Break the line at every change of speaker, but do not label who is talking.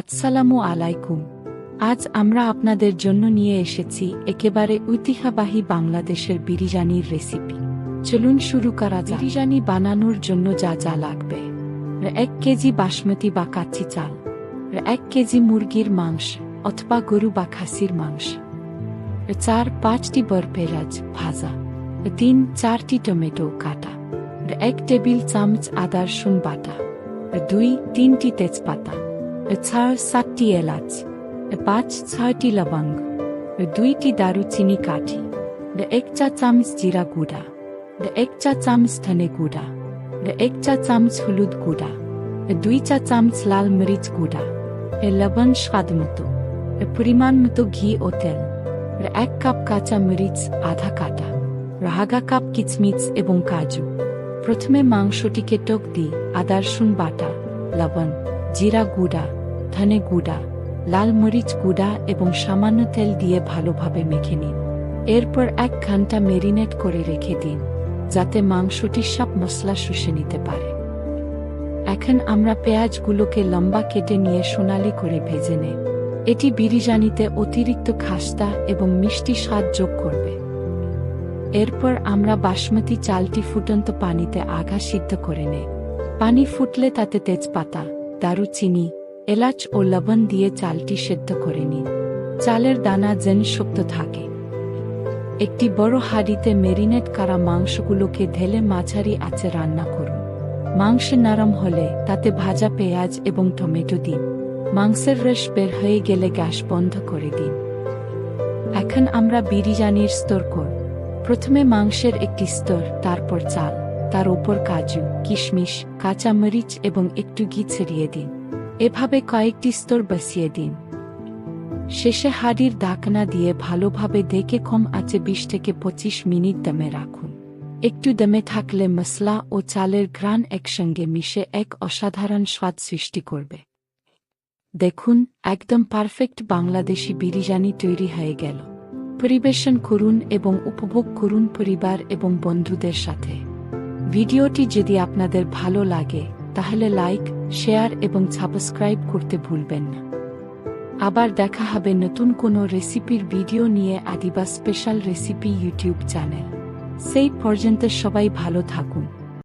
আসসালামু আলাইকুম। আজ আমরা আপনাদের জন্য নিয়ে এসেছি একেবারে ঐতিহ্যবাহী বাংলাদেশের বিরিয়ানির রেসিপি চলুন শুরু করা বিরিয়ানি বানানোর জন্য যা যা লাগবে। এক কেজি বাসমতি বা কাচ্চি চাল, এক কেজি মুরগির মাংস অথবা গরু বা খাসির মাংস, চার পাঁচটি বরফেরাজ ভাজা, তিন চারটি টমেটো কাটা, এক টেবিল চামচ আদা রসুন বাটা, দুই তিনটি তেজপাতা ছয় সাতটি এলাচ পাঁচ ছয়টি লবঙ্গ দুইটি দারুচিনি কাঠি এক চা চামচ জিরা গুঁড়া এক চা চামচ ধনে গুঁড়া এক চা চামচ হলুদ গুঁড়া দুই চা চামচ লাল মরিচ গুঁড়া লবণ স্বাদ মতো পরিমাণ মতো ঘি ও তেল এক কাপ কাঁচা মরিচ, আধা কাটা রাগা কাপ কিচমিচ এবং কাজু। প্রথমে মাংসটিকে টক দিই আদা রসুন বাটা, লবণ, জিরা গুঁড়া ধনে গুঁড়া, লাল মরিচ গুঁড়া এবং সামান্য তেল দিয়ে ভালোভাবে মেখে নিন। এরপর এক ঘণ্টা মেরিনেট করে রেখে দিন, যাতে মাংসটি সব মশলা শুষে নিতে পারে। এখন আমরা পেঁয়াজগুলোকে লম্বা কেটে নিয়ে সোনালি করে ভেজে নেই। এটি বিরিয়ানিতে অতিরিক্ত খাস্তা এবং মিষ্টি স্বাদ যোগ করবে। এরপর আমরা বাসমতি চালটি ফুটন্ত পানিতে আঘা সিদ্ধ করে নেই। পানি ফুটলে তাতে তেজপাতা, দারুচিনি এলাচ ও লবণ দিয়ে চালটি সেদ্ধ করে নিন। চালের দানা যেন শক্ত থাকে। একটি বড় হাঁড়িতে মেরিনেট করা মাংসগুলোকে ঢেলে মাঝারি আঁচে রান্না করুন। মাংস নরম হলে তাতে ভাজা পেঁয়াজ এবং টমেটো দিন। মাংসের রস বের হয়ে গেলে গ্যাস বন্ধ করে দিন। এখন আমরা বিরিয়ানির স্তর কর। প্রথমে মাংসের একটি স্তর, তারপর চাল। তার ওপর কাজু, কিশমিশ, কাঁচামরিচ এবং একটু ঘি ছড়িয়ে দিন। এভাবে কয়েকটি স্তর বসিয়ে দিন। শেষে হাড়ির ঢাকনা দিয়ে ভালোভাবে দেখে কম আছে বিশ থেকে পঁচিশ মিনিট দমে রাখুন। একটু দমে থাকলে মশলা ও চালের ঘ্রাণ একসঙ্গে মিশে এক অসাধারণ স্বাদ সৃষ্টি করবে। দেখুন, একদম পারফেক্ট বাংলাদেশি বিরিয়ানি তৈরি হয়ে গেল। পরিবেশন করুন এবং উপভোগ করুন পরিবার এবং বন্ধুদের সাথে। ভিডিওটি যদি আপনাদের ভালো লাগে তাহলে লাইক, শেয়ার এবং সাবস্ক্রাইব করতে ভুলবেন না। আবার দেখা হবে নতুন কোনো রেসিপির ভিডিও নিয়ে Adiba special recipe YouTube channel. সেই পর্যন্ত সবাই ভালো থাকুন।